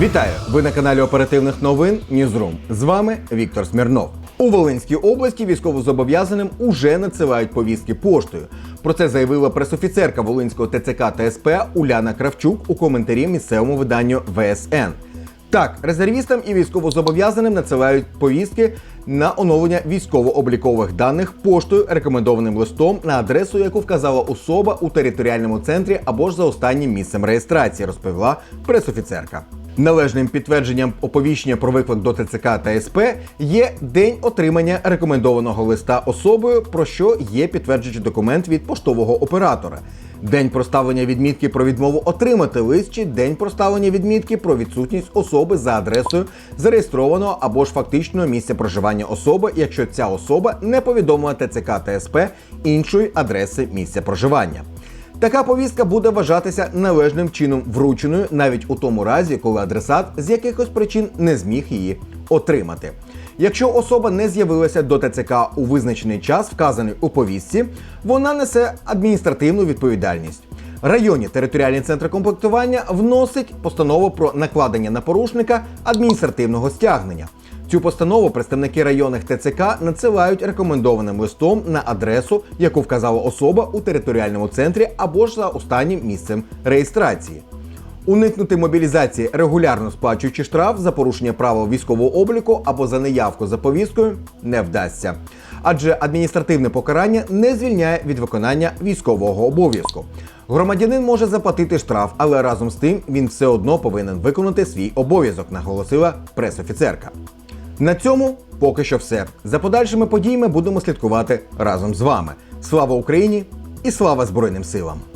Вітаю! Ви на каналі оперативних новин Ньюзрум. З вами Віктор Смірнов. У Волинській області військовозобов'язаним уже надсилають повістки поштою. Про це заявила пресофіцерка Волинського ТЦК та СП Уляна Кравчук у коментарі місцевому виданню ВСН. Так, резервістам і військовозобов'язаним надсилають повістки на оновлення військово-облікових даних поштою рекомендованим листом на адресу, яку вказала особа у територіальному центрі або ж за останнім місцем реєстрації, розповіла пресофіцерка. Належним підтвердженням оповіщення про виклик до ТЦК та СП є день отримання рекомендованого листа особою, про що є підтверджуючий документ від поштового оператора. День проставлення відмітки про відмову отримати лист чи день проставлення відмітки про відсутність особи за адресою зареєстрованого або ж фактичного місця проживання особи, якщо ця особа не повідомила ТЦК та СП іншої адреси місця проживання. Така повістка буде вважатися належним чином врученою навіть у тому разі, коли адресат з якихось причин не зміг її отримати. Якщо особа не з'явилася до ТЦК у визначений час, вказаний у повістці, вона несе адміністративну відповідальність. Районні територіальні центри комплектування вносить постанову про накладення на порушника адміністративного стягнення. Цю постанову представники районних ТЦК надсилають рекомендованим листом на адресу, яку вказала особа у територіальному центрі або ж за останнім місцем реєстрації. Уникнути мобілізації, регулярно сплачуючи штраф за порушення правил військового обліку або за неявку за повісткою, не вдасться. Адже адміністративне покарання не звільняє від виконання військового обов'язку. Громадянин може заплатити штраф, але разом з тим він все одно повинен виконати свій обов'язок, наголосила пресофіцерка. На цьому поки що все. За подальшими подіями будемо слідкувати разом з вами. Слава Україні і слава Збройним силам!